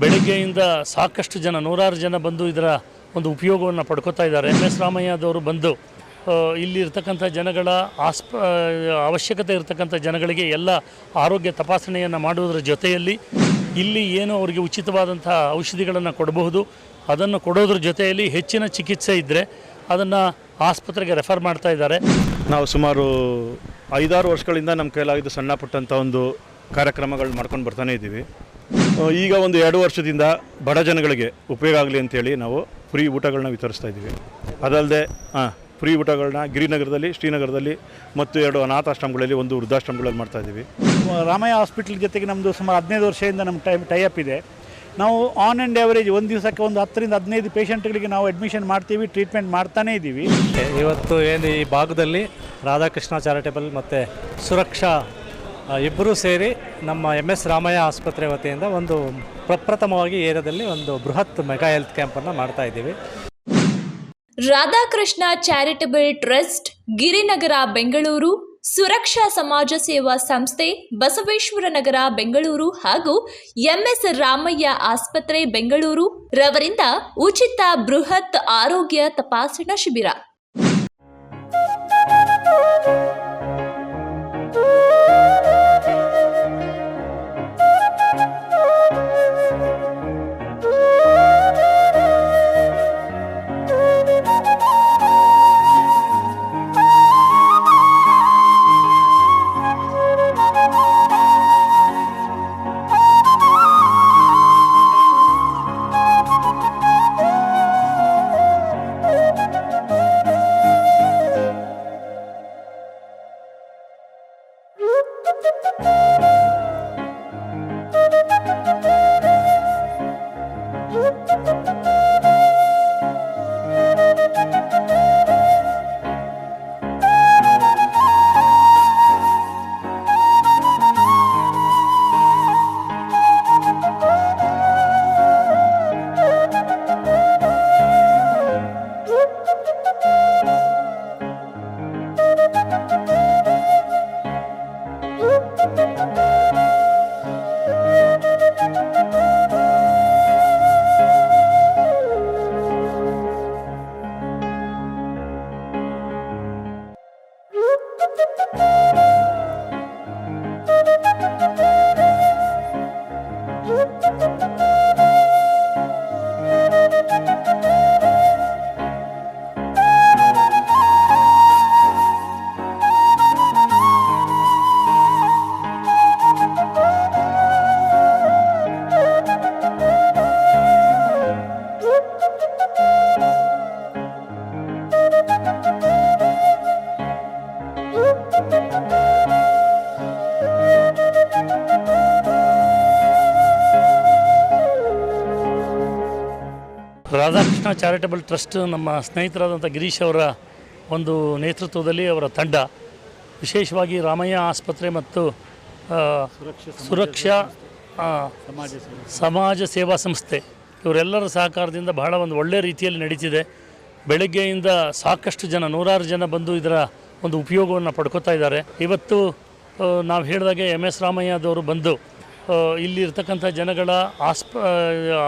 ಬೆಳಗ್ಗೆಯಿಂದ ಸಾಕಷ್ಟು ಜನ, ನೂರಾರು ಜನ ಬಂದು ಇದರ ಒಂದು ಉಪಯೋಗವನ್ನು ಪಡ್ಕೋತಾ ಇದ್ದಾರೆ. ಎಂ ಎಸ್ ರಾಮಯ್ಯದವರು ಬಂದು ಇಲ್ಲಿರ್ತಕ್ಕಂಥ ಜನಗಳ ಆಸ್ಪ, ಅವಶ್ಯಕತೆ ಇರತಕ್ಕಂಥ ಜನಗಳಿಗೆ ಎಲ್ಲ ಆರೋಗ್ಯ ತಪಾಸಣೆಯನ್ನು ಮಾಡುವುದರ ಜೊತೆಯಲ್ಲಿ ಇಲ್ಲಿ ಏನು ಅವರಿಗೆ ಉಚಿತವಾದಂಥ ಔಷಧಿಗಳನ್ನು ಕೊಡಬಹುದು, ಅದನ್ನು ಕೊಡೋದ್ರ ಜೊತೆಯಲ್ಲಿ ಹೆಚ್ಚಿನ ಚಿಕಿತ್ಸೆ ಇದ್ದರೆ ಅದನ್ನು ಆಸ್ಪತ್ರೆಗೆ ರೆಫರ್ ಮಾಡ್ತಾ ಇದ್ದಾರೆ. ನಾವು ಸುಮಾರು ಐದಾರು ವರ್ಷಗಳಿಂದ ನಮ್ಮ ಕೈಲಾಗಿದ್ದು ಸಣ್ಣ ಪುಟ್ಟಂಥ ಒಂದು ಕಾರ್ಯಕ್ರಮಗಳು ಮಾಡ್ಕೊಂಡು ಬರ್ತಾನೆ ಇದ್ದೀವಿ. ಈಗ ಒಂದು ಎರಡು ವರ್ಷದಿಂದ ಬಡ ಜನಗಳಿಗೆ ಉಪಯೋಗ ಆಗಲಿ ಅಂತೇಳಿ ನಾವು ಫ್ರೀ ಊಟಗಳನ್ನ ವಿತರಿಸ್ತಾ ಇದ್ದೀವಿ. ಅದಲ್ಲದೆ ಹಾಂ ಫ್ರೀ ಊಟಗಳನ್ನ ಗಿರಿನಗರದಲ್ಲಿ ಶ್ರೀನಗರದಲ್ಲಿ ಮತ್ತು ಎರಡು ಅನಾಥಾಶ್ರಮಗಳಲ್ಲಿ ಒಂದು ವೃದ್ಧಾಶ್ರಮಗಳಲ್ಲಿ ಮಾಡ್ತಾ ಇದ್ದೀವಿ. ರಾಮಯ್ಯ ಹಾಸ್ಪಿಟ್ಲ್ ಜೊತೆಗೆ ನಮ್ಮದು ಸುಮಾರು ಹದಿನೈದು ವರ್ಷದಿಂದ ನಮ್ಮ ಟೈ ಟೈಅಪ್ ಇದೆ. ನಾವು ಆನ್ ಆ್ಯಂಡ್ ಆ್ಯಾವರೇಜ್ ಒಂದು ದಿವಸಕ್ಕೆ ಒಂದು ಹತ್ತರಿಂದ ಹದಿನೈದು ಪೇಷಂಟ್ಗಳಿಗೆ ನಾವು ಅಡ್ಮಿಷನ್ ಮಾಡ್ತೀವಿ ಟ್ರೀಟ್ಮೆಂಟ್ ಮಾಡ್ತಾನೇ ಇದ್ದೀವಿ. ಇವತ್ತು ಏನು ಈ ಭಾಗದಲ್ಲಿ ರಾಧಾಕೃಷ್ಣ ಚಾರಿಟೇಬಲ್ ಮತ್ತು ಸುರಕ್ಷಾ ಇಬ್ಬರೂ ಸೇರಿ ನಮ್ಮ ಎಂ ಎಸ್ ರಾಮಯ್ಯ ಆಸ್ಪತ್ರೆ ವತಿಯಿಂದ ಒಂದು ಪ್ರಪ್ರಥಮವಾಗಿ ಏರಿಯಾದಲ್ಲಿ ಒಂದು ಬೃಹತ್ ಮೆಗಾ ಹೆಲ್ತ್ ಕ್ಯಾಂಪನ್ನು ಮಾಡ್ತಾ ಇದ್ದೀವಿ. ರಾಧಾಕೃಷ್ಣ ಚಾರಿಟಬಲ್ ಟ್ರಸ್ಟ್, ಗಿರಿನಗರ, ಬೆಂಗಳೂರು, ಸುರಕ್ಷಾ ಸಮಾಜ ಸೇವಾ ಸಂಸ್ಥೆ, ಬಸವೇಶ್ವರ ನಗರ, ಬೆಂಗಳೂರು ಹಾಗೂ ಎಂಎಸ್ ರಾಮಯ್ಯ ಆಸ್ಪತ್ರೆ, ಬೆಂಗಳೂರು ರವರಿಂದ ಉಚಿತ ಬೃಹತ್ ಆರೋಗ್ಯ ತಪಾಸಣಾ ಶಿಬಿರ. ಚಾರಿಟಬಲ್ ಟ್ರಸ್ಟ್ ನಮ್ಮ ಸ್ನೇಹಿತರಾದಂಥ ಗಿರೀಶ್ ಅವರ ಒಂದು ನೇತೃತ್ವದಲ್ಲಿ ಅವರ ತಂಡ. ವಿಶೇಷವಾಗಿ ರಾಮಯ್ಯ ಆಸ್ಪತ್ರೆ ಮತ್ತು ಸುರಕ್ಷಾ ಸಮಾಜ ಸೇವಾ. ಸಂಸ್ಥೆ. ಇವರೆಲ್ಲರ ಸಹಕಾರದಿಂದ ಬಹಳ ಒಂದು ಒಳ್ಳೆಯ ರೀತಿಯಲ್ಲಿ ನಡೀತಿದೆ. ಬೆಳಗ್ಗೆಯಿಂದ ಸಾಕಷ್ಟು ಜನ ನೂರಾರು ಜನ ಬಂದು ಇದರ ಒಂದು ಉಪಯೋಗವನ್ನು ಪಡ್ಕೋತಾ ಇದ್ದಾರೆ. ಇವತ್ತು ನಾವು ಹೇಳಿದಾಗೆ ಎಂ ಎಸ್ ರಾಮಯ್ಯದವರು ಬಂದು ಇಲ್ಲಿ ಇರ್ತಕ್ಕಂಥ ಜನಗಳ ಆಸ್ಪ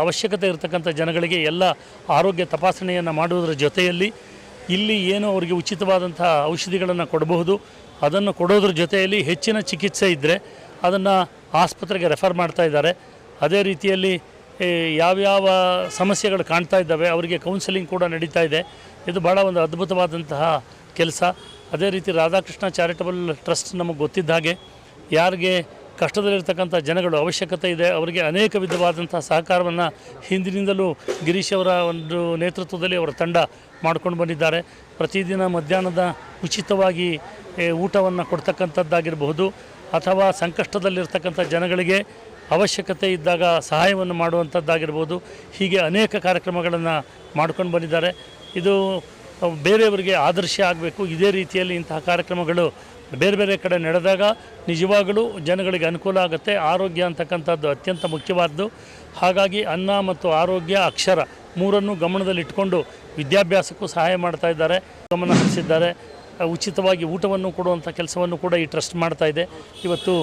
ಅವಶ್ಯಕತೆ ಇರತಕ್ಕಂಥ ಜನಗಳಿಗೆ ಎಲ್ಲ ಆರೋಗ್ಯ ತಪಾಸಣೆಯನ್ನು ಮಾಡುವುದರ ಜೊತೆಯಲ್ಲಿ ಇಲ್ಲಿ ಏನು ಅವರಿಗೆ ಉಚಿತವಾದಂಥ ಔಷಧಿಗಳನ್ನು ಕೊಡಬಹುದು, ಅದನ್ನು ಕೊಡೋದ್ರ ಜೊತೆಯಲ್ಲಿ ಹೆಚ್ಚಿನ ಚಿಕಿತ್ಸೆ ಇದ್ದರೆ ಅದನ್ನು ಆಸ್ಪತ್ರೆಗೆ ರೆಫರ್ ಮಾಡ್ತಾ ಇದ್ದಾರೆ. ಅದೇ ರೀತಿಯಲ್ಲಿ ಯಾವ್ಯಾವ ಸಮಸ್ಯೆಗಳು ಕಾಣ್ತಾ ಇದ್ದಾವೆ, ಅವರಿಗೆ ಕೌನ್ಸಿಲಿಂಗ್ ಕೂಡ ನಡೀತಾ ಇದೆ. ಇದು ಭಾಳ ಒಂದು ಅದ್ಭುತವಾದಂತಹ ಕೆಲಸ. ಅದೇ ರೀತಿ ರಾಧಾಕೃಷ್ಣ ಚಾರಿಟಬಲ್ ಟ್ರಸ್ಟ್ ನಮಗೆ ಗೊತ್ತಿದ್ದ ಹಾಗೆ, ಯಾರಿಗೆ ಕಷ್ಟದಲ್ಲಿರ್ತಕ್ಕಂಥ ಜನಗಳು ಅವಶ್ಯಕತೆ ಇದೆ. ಅವರಿಗೆ ಅನೇಕ ವಿಧವಾದಂಥ ಸಹಕಾರವನ್ನು ಹಿಂದಿನಿಂದಲೂ ಗಿರೀಶ್ ಅವರ ಒಂದು ನೇತೃತ್ವದಲ್ಲಿ ಅವರ ತಂಡ ಮಾಡ್ಕೊಂಡು ಬಂದಿದ್ದಾರೆ. ಪ್ರತಿದಿನ ಮಧ್ಯಾಹ್ನದ ಉಚಿತವಾಗಿ ಊಟವನ್ನು ಕೊಡ್ತಕ್ಕಂಥದ್ದಾಗಿರಬಹುದು ಅಥವಾ ಸಂಕಷ್ಟದಲ್ಲಿರ್ತಕ್ಕಂಥ ಜನಗಳಿಗೆ ಅವಶ್ಯಕತೆ ಇದ್ದಾಗ ಸಹಾಯವನ್ನು ಮಾಡುವಂಥದ್ದಾಗಿರ್ಬೋದು. ಹೀಗೆ ಅನೇಕ ಕಾರ್ಯಕ್ರಮಗಳನ್ನು ಮಾಡ್ಕೊಂಡು ಬಂದಿದ್ದಾರೆ. ಇದು ಬೇರೆಯವರಿಗೆ ಆದರ್ಶ ಆಗಬೇಕು. ಇದೇ ರೀತಿಯಲ್ಲಿ ಇಂತಹ ಕಾರ್ಯಕ್ರಮಗಳು ಬೇರೆ ಬೇರೆ ಕಡೆ ನಡೆದಾಗ ನಿಜವಾಗಲೂ ಜನಗಳಿಗೆ ಅನುಕೂಲ ಆಗುತ್ತೆ. ಆರೋಗ್ಯ ಅಂತಕ್ಕಂಥದ್ದು ಅತ್ಯಂತ ಮುಖ್ಯವಾದ್ದು. ಹಾಗಾಗಿ ಅನ್ನ ಮತ್ತು ಆರೋಗ್ಯ ಅಕ್ಷರ ಮೂರನ್ನು ಗಮನದಲ್ಲಿಟ್ಟುಕೊಂಡು ವಿದ್ಯಾಭ್ಯಾಸಕ್ಕೂ ಸಹಾಯ ಮಾಡ್ತಾ ಇದ್ದಾರೆ, ಗಮನ ಹರಿಸಿದ್ದಾರೆ. ಉಚಿತವಾಗಿ ಊಟವನ್ನು ಕೊಡುವಂಥ ಕೆಲಸವನ್ನು ಕೂಡ ಈ ಟ್ರಸ್ಟ್ ಮಾಡ್ತಾ ಇದೆ. ಇವತ್ತು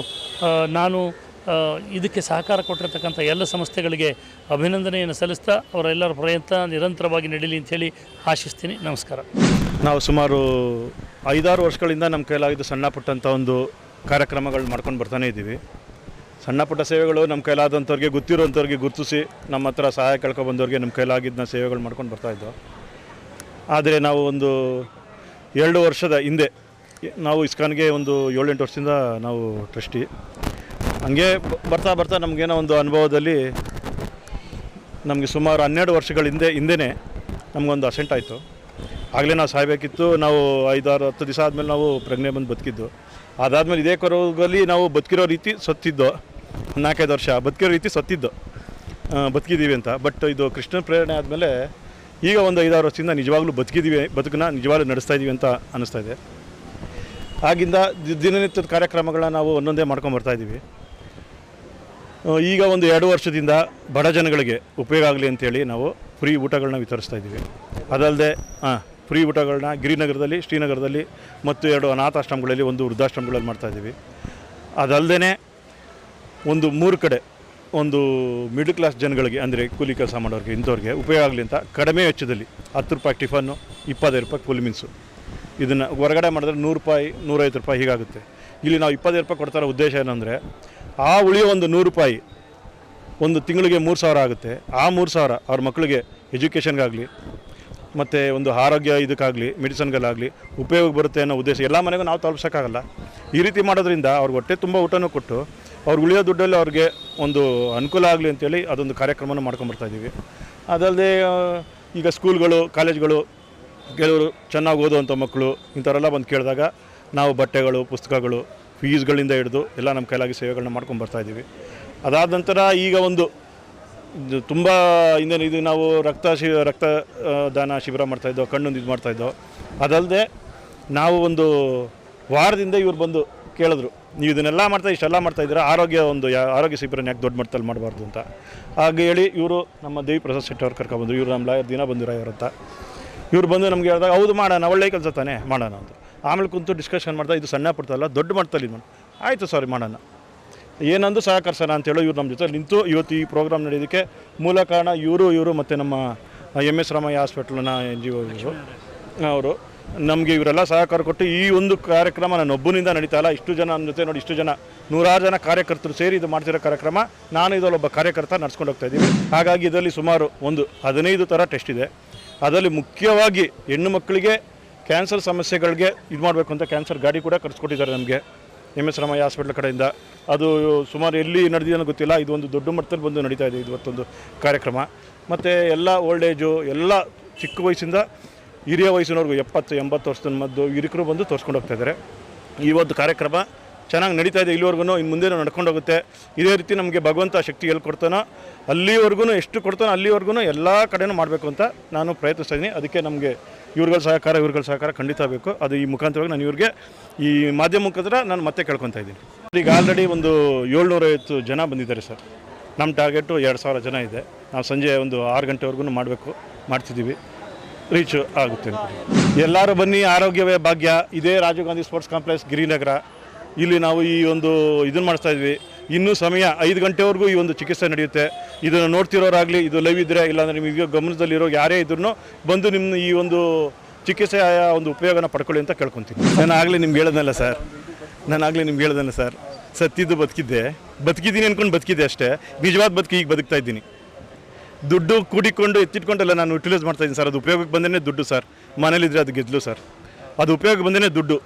ನಾನು ಇದಕ್ಕೆ ಸಹಕಾರ ಕೊಟ್ಟಿರ್ತಕ್ಕಂಥ ಎಲ್ಲ ಸಂಸ್ಥೆಗಳಿಗೆ ಅಭಿನಂದನೆಯನ್ನು ಸಲ್ಲಿಸ್ತಾ ಅವರೆಲ್ಲರ ಪ್ರಯತ್ನ ನಿರಂತರವಾಗಿ ನಡೀಲಿ ಅಂಥೇಳಿ ಆಶಿಸ್ತೀನಿ. ನಮಸ್ಕಾರ. ನಾವು ಸುಮಾರು ಐದಾರು ವರ್ಷಗಳಿಂದ ನಮ್ಮ ಕೈಲಾಗಿದ್ದು ಸಣ್ಣ ಪುಟ್ಟಂಥ ಒಂದು ಕಾರ್ಯಕ್ರಮಗಳು ಮಾಡ್ಕೊಂಡು ಬರ್ತಾನೆ ಇದ್ದೀವಿ. ಸಣ್ಣ ಪುಟ್ಟ ಸೇವೆಗಳು ನಮ್ಮ ಕೈಲಾದಂಥವ್ರಿಗೆ ಗೊತ್ತಿರೋಂಥವ್ರಿಗೆ ಗುರುತಿಸಿ ನಮ್ಮ ಹತ್ರ ಸಹಾಯ ಕಳ್ಕೊಬಂದವ್ರಿಗೆ ನಮ್ಮ ಕೈಲಾಗಿದ್ದನ್ನ ಸೇವೆಗಳು ಮಾಡ್ಕೊಂಡು ಬರ್ತಾಯಿದ್ದೋ ಆದರೆ ನಾವು ಒಂದು ಎರಡು ವರ್ಷದ ಹಿಂದೆ, ನಾವು ಇಸ್ಕಾನ್ಗೆ ಒಂದು ಏಳೆಂಟು ವರ್ಷದಿಂದ ನಾವು ಟ್ರಸ್ಟಿ. ಹಂಗೆ ಬರ್ತಾ ಬರ್ತಾ ನಮಗೇನೋ ಒಂದು ಅನುಭವದಲ್ಲಿ ನಮಗೆ ಸುಮಾರು ಹನ್ನೆರಡು ವರ್ಷಗಳ ಹಿಂದೆ ಹಿಂದೆನೇ ನಮಗೊಂದು ಅಸೆಂಟ್ ಆಯಿತು. ಆಗಲೇ ನಾವು ಸಾಯಬೇಕಿತ್ತು, ನಾವು ಐದಾರು ಹತ್ತು ದಿವಸ ಆದಮೇಲೆ ನಾವು ಪ್ರಜ್ಞೆ ಬಂದು ಬದುಕಿದ್ದು. ಅದಾದಮೇಲೆ ಇದೇ ಕೊರೋಗಲ್ಲಿ ನಾವು ಬದುಕಿರೋ ರೀತಿ ಸತ್ತಿದ್ದು. ನಾಲ್ಕೈದು ವರ್ಷ ಬದುಕಿರೋ ರೀತಿ ಸತ್ತಿದ್ದು. ಬದುಕಿದ್ದೀವಿ ಅಂತ. ಬಟ್ ಇದು ಕೃಷ್ಣನ ಪ್ರೇರಣೆ ಆದಮೇಲೆ ಈಗ ಒಂದು ಐದಾರು ವರ್ಷದಿಂದ ನಿಜವಾಗ್ಲೂ ಬದುಕಿದ್ದೀವಿ, ಬದುಕನ್ನ ನಿಜವಾಗ್ಲೂ ನಡೆಸ್ತಾ ಇದ್ದೀವಿ ಅಂತ ಅನ್ನಿಸ್ತಾ ಇದೆ. ಆಗಿಂದ ದಿನನಿತ್ಯದ ಕಾರ್ಯಕ್ರಮಗಳನ್ನ ನಾವು ಒಂದೊಂದೇ ಮಾಡ್ಕೊಂಡು ಇದ್ದೀವಿ ಈಗ ಒಂದು ಎರಡು ವರ್ಷದಿಂದ ಬಡ ಜನಗಳಿಗೆ ಉಪಯೋಗ ಆಗಲಿ ಅಂತೇಳಿ ನಾವು ಫ್ರೀ ಊಟಗಳನ್ನ ವಿತರಿಸ್ತಾ ಇದ್ದೀವಿ. ಅದಲ್ಲದೆ ಹಾಂ ಫ್ರೀ ಊಟಗಳನ್ನ ಗಿರಿನಗರದಲ್ಲಿ, ಶ್ರೀನಗರದಲ್ಲಿ ಮತ್ತು ಎರಡು ಅನಾಥಾಶ್ರಮಗಳಲ್ಲಿ, ಒಂದು ವೃದ್ಧಾಶ್ರಮಗಳಲ್ಲಿ ಮಾಡ್ತಾ ಇದ್ದೀವಿ. ಅದಲ್ಲದೆ ಒಂದು ಮೂರು ಕಡೆ ಒಂದು ಮಿಡ್ಲ್ ಕ್ಲಾಸ್ ಜನಗಳಿಗೆ, ಅಂದರೆ ಕೂಲಿ ಕೆಲಸ ಮಾಡೋರಿಗೆ, ಇಂಥವ್ರಿಗೆ ಉಪಯೋಗ ಆಗಲಿ ಅಂತ ಕಡಿಮೆ ವೆಚ್ಚದಲ್ಲಿ ಹತ್ತು ರೂಪಾಯಿ ಟಿಫನ್ನು ಇಪ್ಪತ್ತೈದು ರೂಪಾಯಿ ಕೂಲಿ ಮೀನ್ಸು. ಇದನ್ನು ಹೊರಗಡೆ ಮಾಡಿದ್ರೆ ನೂರು ರೂಪಾಯಿ, ನೂರೈವತ್ತು ರೂಪಾಯಿ ಹೀಗಾಗುತ್ತೆ. ಇಲ್ಲಿ ನಾವು ಇಪ್ಪತ್ತೈದು ರೂಪಾಯಿ ಕೊಡ್ತಾರೋ ಉದ್ದೇಶ ಏನಂದರೆ, ಆ ಉಳಿಯೋ ಒಂದು ನೂರು ರೂಪಾಯಿ ಒಂದು ತಿಂಗಳಿಗೆ ಮೂರು ಸಾವಿರ ಆಗುತ್ತೆ. ಆ ಮೂರು ಸಾವಿರ ಅವ್ರ ಮಕ್ಕಳಿಗೆ ಎಜುಕೇಷನ್ಗಾಗಲಿ ಮತ್ತು ಒಂದು ಆರೋಗ್ಯ ಇದಕ್ಕಾಗಲಿ ಮೆಡಿಸನ್ಗಳಾಗಲಿ ಉಪಯೋಗ ಬರುತ್ತೆ ಅನ್ನೋ ಉದ್ದೇಶ ಎಲ್ಲ ಮನೆಗೂ ನಾವು ತಲುಪ್ಸೋಕ್ಕಾಗಲ್ಲ. ಈ ರೀತಿ ಮಾಡೋದ್ರಿಂದ ಅವ್ರಿಗೆ ಹೊಟ್ಟೆ ತುಂಬ ಊಟನೂ ಕೊಟ್ಟು ಅವ್ರಿಗೆ ಉಳಿಯೋ ದುಡ್ಡಲ್ಲಿ ಅವ್ರಿಗೆ ಒಂದು ಅನುಕೂಲ ಆಗಲಿ ಅಂತೇಳಿ ಅದೊಂದು ಕಾರ್ಯಕ್ರಮನ ಮಾಡ್ಕೊಂಬರ್ತಾ ಇದ್ದೀವಿ. ಅದಲ್ಲದೆ ಈಗ ಸ್ಕೂಲ್ಗಳು ಕಾಲೇಜ್ಗಳು ಕೆಲವರು ಚೆನ್ನಾಗಿ ಓದುವಂಥ ಮಕ್ಕಳು ಇಂಥವರೆಲ್ಲ ಬಂದು ಕೇಳಿದಾಗ ನಾವು ಬಟ್ಟೆಗಳು, ಪುಸ್ತಕಗಳು ಫೀಸ್ಗಳಿಂದ ಹಿಡಿದು ಎಲ್ಲ ನಮ್ಮ ಕೈಲಾಗಿ ಸೇವೆಗಳನ್ನ ಮಾಡ್ಕೊಂಡು ಬರ್ತಾ ಇದ್ದೀವಿ. ಅದಾದ ನಂತರ ಈಗ ಒಂದು ತುಂಬ ಹಿಂದೆ ಇದು ನಾವು ರಕ್ತ ಶಿ, ರಕ್ತ ದಾನ ಶಿಬಿರ ಮಾಡ್ತಾಯಿದ್ದೋ ಕಣ್ಣೊಂದು ಇದು ಮಾಡ್ತಾಯಿದ್ದೋ ಅದಲ್ಲದೆ ನಾವು ಒಂದು ವಾರದಿಂದ ಇವ್ರು ಬಂದು ಕೇಳಿದ್ರು, ನೀವು ಇದನ್ನೆಲ್ಲ ಮಾಡ್ತಾ, ಇಷ್ಟೆಲ್ಲ ಮಾಡ್ತಾ ಇದ್ದೀರಾ? ಆರೋಗ್ಯ ಒಂದು ಯಾ, ಆರೋಗ್ಯ ಶಿಬಿರನ ಯಾಕೆ ದೊಡ್ಡ ಮಟ್ಟದಲ್ಲಿ ಮಾಡಬಾರ್ದು? ಅಂತ. ಹಾಗೆ ಹೇಳಿ ಇವರು ನಮ್ಮ ದೇವಿ ಪ್ರಸಾದ್ ಶೆಟ್ಟಿ ಅವ್ರು ಕರ್ಕೊಬಂದರು ಇವರು ನಮ್ಮ ಲಾಯರ್ ದಿನ ಬಂದಿರೋ ಇವ್ರ ಅಂತ ಇವ್ರು ಬಂದು ನಮಗೆ ಹೇಳಿದಾಗ, ಹೌದು ಮಾಡೋಣ, ಒಳ್ಳೆ ಕೆಲಸ ತಾನೇ, ಮಾಡೋಣ ಅಂತ. ಆಮೇಲೆ ಕುಂತು ಡಿಸ್ಕಷನ್ ಮಾಡ್ತಾ ಇದು ಸಣ್ಣ ಪಡ್ತಲ್ಲ ದೊಡ್ಡ ಮಟ್ಟದಲ್ಲಿ ಇದು ಆಯಿತು ಸಾರಿ ಮಾಡೋಣ. ಏನಂದು ಸಹಕರಿಸೋಣ ಅಂತೇಳಿ ಇವ್ರು ನಮ್ಮ ಜೊತೆ ನಿಂತು ಇವತ್ತು ಈ ಪ್ರೋಗ್ರಾಮ್ ನಡೆಯೋದಕ್ಕೆ ಮೂಲ ಕಾರಣ ಇವರು ಇವರು ಮತ್ತು ನಮ್ಮ ಎಂ ಎಸ್ ರಾಮಯ್ಯ ಹಾಸ್ಪಿಟ್ಲನ ಎನ್ ಜಿ ಒ ಅವರು. ನಮಗೆ ಇವರೆಲ್ಲ ಸಹಕಾರ ಕೊಟ್ಟು ಈ ಒಂದು ಕಾರ್ಯಕ್ರಮ ನನ್ನ ಒಬ್ಬನಿಂದ ನಡೀತಾ ಇಲ್ಲ. ಇಷ್ಟು ಜನ ನನ್ನ ಜೊತೆ ನೋಡಿ, ಇಷ್ಟು ಜನ ನೂರಾರು ಜನ ಕಾರ್ಯಕರ್ತರು ಸೇರಿ ಇದು ಮಾಡ್ತಿರೋ ಕಾರ್ಯಕ್ರಮ ನಾನು ಇದರಲ್ಲಿ ಒಬ್ಬ ಕಾರ್ಯಕರ್ತ ನಡ್ಸ್ಕೊಂಡು ಹೋಗ್ತಾ ಇದ್ದೀವಿ. ಹಾಗಾಗಿ ಇದರಲ್ಲಿ ಸುಮಾರು ಒಂದು ಹದಿನೈದು ಥರ ಟೆಸ್ಟ್ ಇದೆ. ಅದರಲ್ಲಿ ಮುಖ್ಯವಾಗಿ ಹೆಣ್ಣು ಮಕ್ಕಳಿಗೆ ಕ್ಯಾನ್ಸರ್ ಸಮಸ್ಯೆಗಳಿಗೆ ಇದು ಮಾಡಬೇಕು ಅಂತ ಕ್ಯಾನ್ಸರ್ ಗಾಡಿ ಕೂಡ ಕಟ್ಸ್ಕೊಟ್ಟಿದ್ದಾರೆ ನಮಗೆ. ಎಂ ಎಸ್ ರಾಮಯ್ಯ ಹಾಸ್ಪಿಟ್ಲ್ ಕಡೆಯಿಂದ. ಅದು ಸುಮಾರು ಎಲ್ಲಿ ನಡೆದಿದೆ ಗೊತ್ತಿಲ್ಲ. ಇದು ಒಂದು ದೊಡ್ಡ ಮಟ್ಟದಲ್ಲಿ ಬಂದು ನಡೀತಾ ಇದೆ ಇವತ್ತೊಂದು ಕಾರ್ಯಕ್ರಮ. ಮತ್ತು ಎಲ್ಲ ಓಲ್ಡ್ ಏಜು ಎಲ್ಲ ಚಿಕ್ಕ ವಯಸ್ಸಿಂದ ಹಿರಿಯ ವಯಸ್ಸಿನವ್ರಿಗೂ ಎಪ್ಪತ್ತು, ಎಂಬತ್ತು ವರ್ಷದ ಮದ್ದು ಹಿರಿಕರು ಬಂದು ತೋರಿಸ್ಕೊಂಡು ಹೋಗ್ತಾ ಇದ್ದಾರೆ. ಈ ಒಂದು ಕಾರ್ಯಕ್ರಮ ಚೆನ್ನಾಗಿ ನಡೀತಾ ಇದೆ ಇಲ್ಲಿವರೆಗೂ, ಇನ್ನು ಮುಂದೆ ನಡ್ಕೊಂಡು ಹೋಗುತ್ತೆ. ಇದೇ ರೀತಿ ನಮಗೆ ಭಗವಂತ ಶಕ್ತಿ ಕೊಡ್ತಾನೋ ಅಲ್ಲಿವರೆಗೂ ಎಷ್ಟು ಕೊಡ್ತಾನೋ ಅಲ್ಲಿವರೆಗೂ ಎಲ್ಲ ಕಡೆನೂ ಮಾಡಬೇಕು ಅಂತ ನಾನು ಪ್ರಯತ್ನಿಸ್ತಾ ಇದ್ದೀನಿ. ಅದಕ್ಕೆ ನಮಗೆ ಇವ್ರುಗಳ ಸಹಕಾರ ಇವ್ರುಗಳ ಸಹಕಾರ ಖಂಡಿತ ಬೇಕು. ಅದು ಈ ಮುಖಾಂತರವಾಗಿ ನಾನು ಇವ್ರಿಗೆ ಈ ಮಾಧ್ಯಮ ಮುಖಾಂತರ ನಾನು ಮತ್ತೆ ಕೇಳ್ಕೊತಾ ಇದ್ದೀನಿ. ಈಗ ಆಲ್ರೆಡಿ ಒಂದು ಏಳ್ನೂರೈವತ್ತು ಜನ ಬಂದಿದ್ದಾರೆ ಸರ್. ನಮ್ಮ ಟಾರ್ಗೆಟು ಎರಡು ಸಾವಿರ ಜನ ಇದೆ. ನಾವು ಸಂಜೆ ಒಂದು ಆರು ಗಂಟೆವರೆಗೂ ಮಾಡಬೇಕು, ಮಾಡ್ತಿದ್ದೀವಿ. ರೀಚ್ ಆಗುತ್ತೆ ಎಲ್ಲರೂ ಬನ್ನಿ, ಆರೋಗ್ಯವೇ ಭಾಗ್ಯ. ಇದೇ ರಾಜೀವ್ ಗಾಂಧಿ ಸ್ಪೋರ್ಟ್ಸ್ ಕಾಂಪ್ಲೆಕ್ಸ್ ಗಿರಿನಗರ ಇಲ್ಲಿ ನಾವು ಈ ಒಂದು ಇದನ್ನು ಮಾಡಿಸ್ತಾ ಇದ್ವಿ. ಇನ್ನೂ ಸಮಯ ಐದು ಗಂಟೆವರೆಗೂ ಈ ಒಂದು ಚಿಕಿತ್ಸೆ ನಡೆಯುತ್ತೆ. ಇದನ್ನು ನೋಡ್ತಿರೋರಾಗಲಿ, ಇದು ಲೈವ್ ಇದ್ದರೆ ಇಲ್ಲಾಂದರೆ ನಿಮಗೆ ಗಮನದಲ್ಲಿರೋ ಯಾರೇ ಇದ್ರೂ ಬಂದು ನಿಮ್ಮ ಈ ಒಂದು ಚಿಕಿತ್ಸೆಯ ಒಂದು ಉಪಯೋಗನ ಪಡ್ಕೊಳ್ಳಿ ಅಂತ ಕೇಳ್ಕೊತೀನಿ. ನಾನು ಆಗಲೇ ನಿಮ್ಗೆ ಹೇಳೋದಲ್ಲ ಸರ್. ನಾನು ಆಗಲೇ ನಿಮ್ಗೆ ಹೇಳ್ದಲ್ಲ ಸರ್. ಸತ್ತಿದ್ದು ಬದುಕಿದ್ದೆ. ಬದುಕಿದ್ದೀನಿ ಅಂದ್ಕೊಂಡು ಬದುಕಿದ್ದೆ ಅಷ್ಟೇ. ನಿಜವಾದ ಬದುಕಿ ಈಗ ಬದುಕ್ತಾ ಇದ್ದೀನಿ. ದುಡ್ಡು ಕೂಡಿಕೊಂಡು ಎತ್ತಿಟ್ಕೊಂಡೆಲ್ಲ ನಾನು ಯುಟಿಲೈಸ್ ಮಾಡ್ತಾ ಇದ್ದೀನಿ ಸರ್. ಅದು ಉಪಯೋಗಕ್ಕೆ ಬಂದೇ ದುಡ್ಡು ಸರ್. ಮನೇಲಿದ್ದರೆ ಅದು ಗೆದ್ದಲು ಸರ್. ಅದು ಉಪಯೋಗಕ್ಕೆ ಬಂದೇ ದುಡ್ಡು.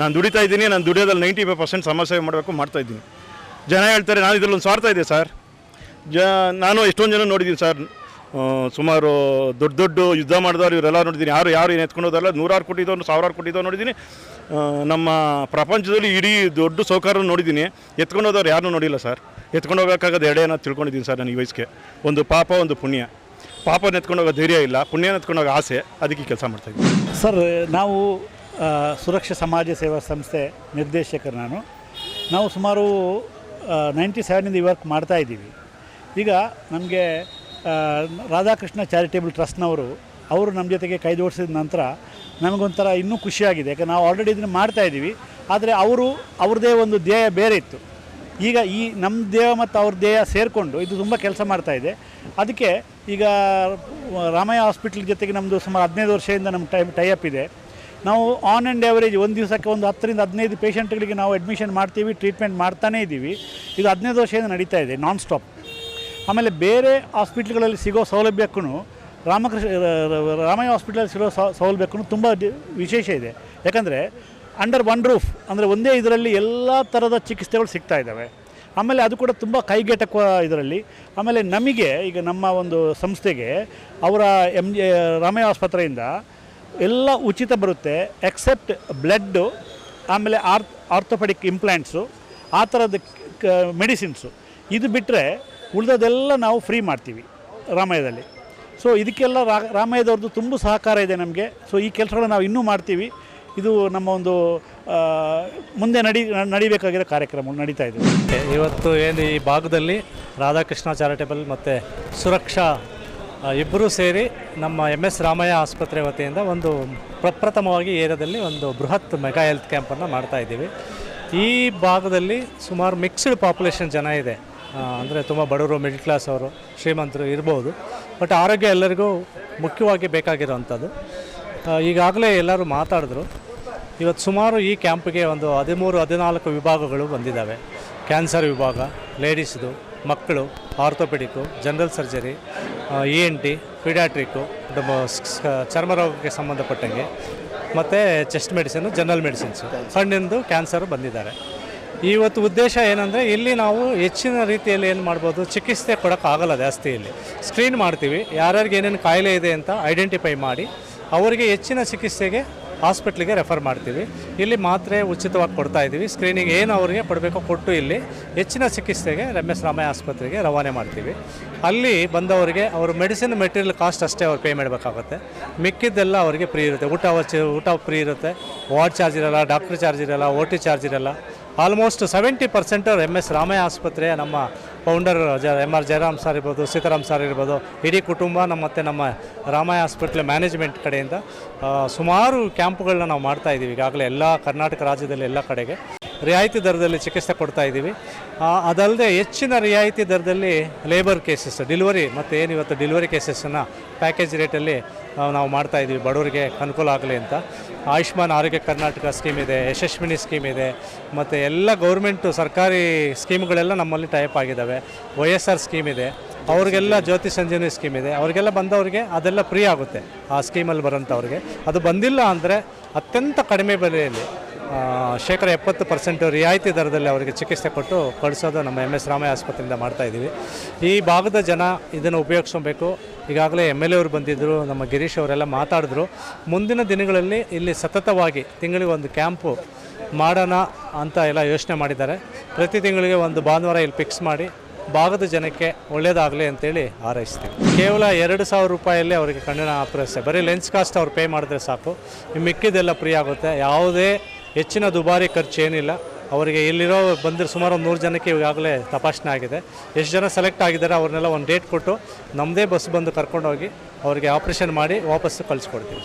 ನಾನು ದುಡಿತಾ ಇದ್ದೀನಿ, ನಾನು ದುಡಿಯೋದಲ್ಲಿ ನೈಂಟಿ ಫೈವ್ ಪರ್ಸೆಂಟ್ ಸಮಸ್ಯೆ ಮಾಡಬೇಕು, ಮಾಡ್ತಾ ಇದ್ದೀನಿ. ಜನ ಹೇಳ್ತಾರೆ, ನಾನು ಇದರಲ್ಲಿ ಒಂದು ಸ್ವಾರ್ಥ ಇದೆ ಸರ್. ಜ, ನಾನು ಎಷ್ಟೊಂದು ಜನ ನೋಡಿದ್ದೀನಿ ಸರ್. ಸುಮಾರು ದೊಡ್ಡ ದೊಡ್ಡ ಯುದ್ಧ ಮಾಡಿದವರು ಇವರೆಲ್ಲ ನೋಡಿದ್ದೀನಿ ಯಾರು ಯಾರು ಏನು ಎತ್ಕೊಂಡೋದಲ್ಲ, ನೂರಾರು ಕೊಟ್ಟಿದ್ದವ್ರು ಸಾವಿರಾರು ಕೊಟ್ಟಿದ್ದವ್ರು ನೋಡಿದ್ದೀನಿ ನಮ್ಮ ಪ್ರಪಂಚದಲ್ಲಿ ಇಡೀ ದೊಡ್ಡ ಸೌಕಾರ ನೋಡಿದ್ದೀನಿ ಎತ್ಕೊಂಡು ಹೋದವ್ರು ಯಾರನ್ನೂ ನೋಡಿಲ್ಲ ಸರ್. ಎತ್ಕೊಂಡು ಹೋಗೋಕ್ಕಾಗದು ಎಡೆ ಅನ್ನೋದು ತಿಳ್ಕೊಂಡಿದ್ದೀನಿ ಸರ್ ನಾನು ಈ ವಯಸ್ಸಿಗೆ. ಒಂದು ಪಾಪ, ಒಂದು ಪುಣ್ಯ. ಪಾಪನ ಎತ್ಕೊಂಡು ಹೋಗೋ ಧೈರ್ಯ ಇಲ್ಲ, ಪುಣ್ಯನ ಎತ್ಕೊಂಡು ಹೋಗೋ ಆಸೆ, ಅದಕ್ಕೆ ಕೆಲಸ ಮಾಡ್ತಾಯಿದ್ದೀನಿ ಸರ್, ನಾವು ಸುರಕ್ಷಾ ಸಮಾಜ ಸೇವಾ ಸಂಸ್ಥೆ ನಿರ್ದೇಶಕರು ನಾನು. ನಾವು ಸುಮಾರು ನೈಂಟಿ ಸೆವೆನಿಂದ ಈ ವರ್ಕ್ ಮಾಡ್ತಾ ಇದ್ದೀವಿ. ಈಗ ನಮಗೆ ರಾಧಾಕೃಷ್ಣ ಚಾರಿಟೇಬಲ್ ಟ್ರಸ್ಟ್ನವರು, ಅವರು ನಮ್ಮ ಜೊತೆಗೆ ಕೈ ಜೋಡಿಸಿದ ನಂತರ ನಮಗೊಂಥರ ಇನ್ನೂ ಖುಷಿಯಾಗಿದೆ. ಯಾಕಂದ್ರೆ ನಾವು ಆಲ್ರೆಡಿ ಇದನ್ನು ಮಾಡ್ತಾ ಇದ್ದೀವಿ. ಆದರೆ ಅವರು ಅವ್ರದ್ದೇ ಒಂದು ಧ್ಯೇಯ ಬೇರೆ ಇತ್ತು. ಈಗ ಈ ನಮ್ಮ ದೇಹ ಮತ್ತು ಅವ್ರ ದೇಹ ಸೇರಿಕೊಂಡು ಇದು ತುಂಬ ಕೆಲಸ ಮಾಡ್ತಾ ಇದೆ. ಅದಕ್ಕೆ ಈಗ, ರಾಮಯ್ಯ ಹಾಸ್ಪಿಟ್ಲ್ ಜೊತೆಗೆ ನಮ್ಮದು ಸುಮಾರು ಹದಿನೈದು ವರ್ಷದಿಂದ ನಮ್ಮ ಟೈ ಟೈಅಪ್ ಇದೆ. ನಾವು ಆನ್ ಆ್ಯಂಡ್ ಆ್ಯಾವರೇಜ್ ಒಂದು ದಿವಸಕ್ಕೆ ಒಂದು ಹತ್ತರಿಂದ ಹದಿನೈದು ಪೇಷಂಟ್ಗಳಿಗೆ ನಾವು ಅಡ್ಮಿಷನ್ ಮಾಡ್ತೀವಿ ಟ್ರೀಟ್ಮೆಂಟ್ ಮಾಡ್ತಾನೇ ಇದ್ದೀವಿ. ಇದು ಹದಿನೈದು ವರ್ಷದಿಂದ ನಡೀತಾ ಇದೆ ನಾನ್ ಸ್ಟಾಪ್ ಆಮೇಲೆ ಬೇರೆ ಹಾಸ್ಪಿಟ್ಲ್ಗಳಲ್ಲಿ ಸಿಗೋ ಸೌಲಭ್ಯಕ್ಕೂ ರಾಮಕೃಷ್ಣ ರಾಮಯ್ಯ ಹಾಸ್ಪಿಟ್ಲಲ್ಲಿ ಸಿಗೋ ಸೌಲಭ್ಯಕ್ಕೂ ತುಂಬ ವಿಶೇಷ ಇದೆ. ಯಾಕಂದರೆ ಅಂಡರ್ ಒನ್ ರೂಫ್ ಅಂದರೆ ಒಂದೇ ಇದರಲ್ಲಿ ಎಲ್ಲ ಥರದ ಚಿಕಿತ್ಸೆಗಳು ಸಿಗ್ತಾ ಇದ್ದಾವೆ. ಆಮೇಲೆ ಅದು ಕೂಡ ತುಂಬ ಕೈಗೆಟಕುವ ಇದರಲ್ಲಿ. ಆಮೇಲೆ ನಮಗೆ, ಈಗ ನಮ್ಮ ಒಂದು ಸಂಸ್ಥೆಗೆ ಅವರ ಎಂ ಜೆ ರಾಮಯ್ಯ ಆಸ್ಪತ್ರೆಯಿಂದ ಎಲ್ಲ ಉಚಿತ ಬರುತ್ತೆ ಎಕ್ಸೆಪ್ಟ್ ಬ್ಲಡ್ಡು ಆಮೇಲೆ ಆರ್ ಆರ್ಥೋಪೆಡಿಕ್ ಇಂಪ್ಲ್ಯಾಂಟ್ಸು ಆ ಥರದ ಮೆಡಿಸಿನ್ಸು ಇದು ಬಿಟ್ಟರೆ ಉಳಿದದೆಲ್ಲ ನಾವು ಫ್ರೀ ಮಾಡ್ತೀವಿ ರಾಮಾಯದಲ್ಲಿ ಸೊ ಇದಕ್ಕೆಲ್ಲ ರಾ ರಾಮಯ್ಯದವ್ರದ್ದು ತುಂಬ ಸಹಕಾರ ಇದೆ ನಮಗೆ. ಸೊ ಈ ಕೆಲಸಗಳನ್ನ ನಾವು ಇನ್ನೂ ಮಾಡ್ತೀವಿ. ಇದು ನಮ್ಮ ಒಂದು ಮುಂದೆ ನಡಿ, ನಡಿಬೇಕಾಗಿರೋ ಕಾರ್ಯಕ್ರಮ ನಡೀತಾ ಇದೆ. ಇವತ್ತು ಏನು ಈ ಭಾಗದಲ್ಲಿ ರಾಧಾಕೃಷ್ಣ ಚಾರಿಟೇಬಲ್ ಮತ್ತು ಸುರಕ್ಷಾ ಇಬ್ಬರೂ ಸೇರಿ ನಮ್ಮ ಎಂ ಎಸ್ ರಾಮಯ್ಯ ಆಸ್ಪತ್ರೆ ವತಿಯಿಂದ ಒಂದು ಪ್ರಪ್ರಥಮವಾಗಿ ಏರಿಯಾದಲ್ಲಿ ಒಂದು ಬೃಹತ್ ಮೆಗಾ ಹೆಲ್ತ್ ಕ್ಯಾಂಪನ್ನು ಮಾಡ್ತಾ ಇದ್ದೀವಿ. ಈ ಭಾಗದಲ್ಲಿ ಸುಮಾರು ಮಿಕ್ಸ್ಡ್ ಪಾಪ್ಯುಲೇಷನ್ ಜನ ಇದೆ. ಅಂದರೆ ತುಂಬ ಬಡವರು ಮಿಡ್ಲ್ ಕ್ಲಾಸ್ ಅವರು, ಶ್ರೀಮಂತರು ಇರ್ಬೋದು. ಬಟ್ ಆರೋಗ್ಯ ಎಲ್ಲರಿಗೂ ಮುಖ್ಯವಾಗಿ ಬೇಕಾಗಿರೋವಂಥದ್ದು. ಈಗಾಗಲೇ ಎಲ್ಲರೂ ಮಾತಾಡಿದ್ರು. ಇವತ್ತು ಸುಮಾರು ಈ ಕ್ಯಾಂಪ್ಗೆ ಒಂದು ಹದಿಮೂರು, ಹದಿನಾಲ್ಕು ವಿಭಾಗಗಳು ಬಂದಿದ್ದಾವೆ. ಕ್ಯಾನ್ಸರ್ ವಿಭಾಗ, ಲೇಡೀಸ್ದು ಮಕ್ಕಳು, orthopaedic, general surgery E N T paediatric ಚರ್ಮರೋಗಕ್ಕೆ ಸಂಬಂಧಪಟ್ಟಂಗೆ, ಮತ್ತು ಚೆಸ್ಟ್ ಮೆಡಿಸಿನು ಜನರಲ್ ಮೆಡಿಸಿನ್ಸು. ಸಣ್ಣಿಂದು ಕ್ಯಾನ್ಸರ್ ಬಂದಿದ್ದಾರೆ. ಇವತ್ತು ಉದ್ದೇಶ ಏನಂದರೆ, ಇಲ್ಲಿ ನಾವು ಹೆಚ್ಚಿನ ರೀತಿಯಲ್ಲಿ ಏನು ಮಾಡ್ಬೋದು, ಚಿಕಿತ್ಸೆ ಕೊಡೋಕ್ಕಾಗಲ್ಲ ಜಾಸ್ತಿ ಇಲ್ಲಿ ಸ್ಕ್ರೀನ್ ಮಾಡ್ತೀವಿ, ಯಾರ್ಯಾರಿಗೆ ಏನೇನು ಕಾಯಿಲೆ ಇದೆ ಅಂತ ಐಡೆಂಟಿಫೈ ಮಾಡಿ, ಅವರಿಗೆ ಹೆಚ್ಚಿನ ಚಿಕಿತ್ಸೆಗೆ ಹಾಸ್ಪಿಟ್ಲಿಗೆ ರೆಫರ್ ಮಾಡ್ತೀವಿ. ಇಲ್ಲಿ ಮಾತ್ರೆ ಉಚಿತವಾಗಿ ಕೊಡ್ತಾ ಇದ್ದೀವಿ. ಸ್ಕ್ರೀನಿಂಗ್ ಏನು ಅವರಿಗೆ ಕೊಡಬೇಕೋ ಕೊಟ್ಟು ಇಲ್ಲಿ ಹೆಚ್ಚಿನ ಚಿಕಿತ್ಸೆಗೆ ರಮೇಶ್ ರಾಮಯ್ಯ ಆಸ್ಪತ್ರೆಗೆ ರವಾನೆ ಮಾಡ್ತೀವಿ. ಅಲ್ಲಿ ಬಂದವರಿಗೆ ಅವರು ಮೆಡಿಸಿನ್ ಮೆಟೀರಿಯಲ್ ಕಾಸ್ಟ್ ಅಷ್ಟೇ ಅವ್ರು ಪೇ ಮಾಡಬೇಕಾಗುತ್ತೆ. ಮಿಕ್ಕಿದ್ದೆಲ್ಲ ಅವರಿಗೆ ಫ್ರೀ ಇರುತ್ತೆ. ಊಟ ಊಟ ಫ್ರೀ ಇರುತ್ತೆ. ವಾರ್ಡ್ ಚಾರ್ಜ್ ಇರಲ್ಲ ಡಾಕ್ಟ್ರ್ ಚಾರ್ಜ್ ಇರಲ್ಲ ಓ ಟಿ ಚಾರ್ಜ್ ಇರಲ್ಲ. Almost seventy percent M S Ramaiah ಆಸ್ಪತ್ರೆಯ ನಮ್ಮ ಫೌಂಡರ್ ಜ ಎಂ ಆರ್ ಜಯರಾಮ್ ಸರ್ ಇರ್ಬೋದು, ಸೀತಾರಾಮ್ ಸರ್ ಇರ್ಬೋದು, ಇಡೀ ಕುಟುಂಬ ನಮ್ಮ ಮತ್ತು ನಮ್ಮ ರಾಮಯ್ಯ ಆಸ್ಪತ್ರೆ ಮ್ಯಾನೇಜ್ಮೆಂಟ್ ಕಡೆಯಿಂದ ಸುಮಾರು ಕ್ಯಾಂಪ್ಗಳನ್ನ ನಾವು ಮಾಡ್ತಾ ಇದ್ದೀವಿ ಈಗಾಗಲೇ ಎಲ್ಲ ಕರ್ನಾಟಕ ರಾಜ್ಯದಲ್ಲಿ ಎಲ್ಲ ಕಡೆಗೆ. ರಿಯಾಯಿತಿ ದರದಲ್ಲಿ ಚಿಕಿತ್ಸೆ ಕೊಡ್ತಾ ಇದ್ದೀವಿ. ಅದಲ್ಲದೆ ಹೆಚ್ಚಿನ ರಿಯಾಯಿತಿ ದರದಲ್ಲಿ ಲೇಬರ್ ಕೇಸಸ್ ಡೆಲಿವರಿ ಮತ್ತು ಏನು ಇವತ್ತು ಡೆಲಿವರಿ ಕೇಸಸ್ಸನ್ನು ಪ್ಯಾಕೇಜ್ ರೇಟಲ್ಲಿ ನಾವು ಮಾಡ್ತಾ ಇದ್ದೀವಿ. ಬಡವರಿಗೆ ಅನುಕೂಲ ಆಗಲಿ ಅಂತ. ಆಯುಷ್ಮಾನ್ ಆರೋಗ್ಯ ಕರ್ನಾಟಕ ಸ್ಕೀಮ್ ಇದೆ, ಯಶಸ್ವಿನಿ ಸ್ಕೀಮ್ ಇದೆ, ಮತ್ತು ಎಲ್ಲ ಗೌರ್ಮೆಂಟು ಸರ್ಕಾರಿ ಸ್ಕೀಮ್ಗಳೆಲ್ಲ ನಮ್ಮಲ್ಲಿ ಟೈಪ್ ಆಗಿದ್ದಾವೆ ವೈ ಎಸ್ ಆರ್ ಸ್ಕೀಮ್ ಇದೆ. ಅವ್ರಿಗೆಲ್ಲ ಜ್ಯೋತಿ ಸಂಜೀವಿನಿ ಸ್ಕೀಮ್ ಇದೆ. ಅವರಿಗೆಲ್ಲ ಬಂದವರಿಗೆ ಅದೆಲ್ಲ ಫ್ರೀ ಆಗುತ್ತೆ. ಆ ಸ್ಕೀಮಲ್ಲಿ ಬರೋಂಥವ್ರಿಗೆ. ಅದು ಬಂದಿಲ್ಲ ಅಂದರೆ ಅತ್ಯಂತ ಕಡಿಮೆ ಬೆಲೆಯಲ್ಲಿ ಶೇಕಡ ಎಪ್ಪತ್ತು ಪರ್ಸೆಂಟ್ ರಿಯಾಯಿತಿ ದರದಲ್ಲಿ ಅವರಿಗೆ ಚಿಕಿತ್ಸೆ ಕೊಟ್ಟು ಕಳಿಸೋದು ನಮ್ಮ ಎಂ ಎಸ್ ರಾಮಯ್ಯ ಆಸ್ಪತ್ರೆಯಿಂದ ಮಾಡ್ತಾ ಇದ್ದೀವಿ. ಈ ಭಾಗದ ಜನ ಇದನ್ನು ಉಪಯೋಗಿಸ್ಕೊಬೇಕು. ಈಗಾಗಲೇ ಎಂ ಎಲ್ ಎ ಅವರು ಬಂದಿದ್ದರು, ನಮ್ಮ ಗಿರೀಶ್ ಅವರೆಲ್ಲ ಮಾತಾಡಿದ್ರು. ಮುಂದಿನ ದಿನಗಳಲ್ಲಿ ಇಲ್ಲಿ ಸತತವಾಗಿ ತಿಂಗಳಿಗೆ ಒಂದು ಕ್ಯಾಂಪು ಮಾಡೋಣ ಅಂತ ಎಲ್ಲ ಯೋಚನೆ ಮಾಡಿದ್ದಾರೆ. ಪ್ರತಿ ತಿಂಗಳಿಗೆ ಒಂದು ಭಾನುವಾರ ಇಲ್ಲಿ ಫಿಕ್ಸ್ ಮಾಡಿ ಭಾಗದ ಜನಕ್ಕೆ ಒಳ್ಳೆಯದಾಗಲಿ ಅಂತೇಳಿ ಹಾರೈಸ್ತೀವಿ. ಕೇವಲ ಎರಡು ಸಾವಿರ ರೂಪಾಯಲ್ಲಿ ಅವರಿಗೆ ಕಣ್ಣಿನ ಆಪರೇಷನ್ ಬರೀ ಲೆನ್ಸ್ ಕಾಸ್ಟ್ ಅವ್ರು ಪೇ ಮಾಡಿದ್ರೆ ಸಾಕು. ಮಿಕ್ಕಿದೆಲ್ಲ ಫ್ರೀ ಆಗುತ್ತೆ. ಯಾವುದೇ ಹೆಚ್ಚಿನ ದುಬಾರಿ ಖರ್ಚು ಏನಿಲ್ಲ. ಅವರಿಗೆ ಇಲ್ಲಿರೋ ಬಂದಿರೋ ಸುಮಾರು ಒಂದು ನೂರು ಜನಕ್ಕೆ ಈಗಾಗಲೇ ತಪಾಸಣೆ ಆಗಿದೆ. ಎಷ್ಟು ಜನ ಸೆಲೆಕ್ಟ್ ಆಗಿದ್ದಾರೆ ಅವ್ರನ್ನೆಲ್ಲ ಒಂದು ಡೇಟ್ ಕೊಟ್ಟು ನಮ್ಮದೇ ಬಸ್ ಬಂದು ಕರ್ಕೊಂಡೋಗಿ ಅವರಿಗೆ ಆಪ್ರೇಷನ್ ಮಾಡಿ ವಾಪಸ್ಸು ಕಳಿಸ್ಕೊಡ್ತೀವಿ.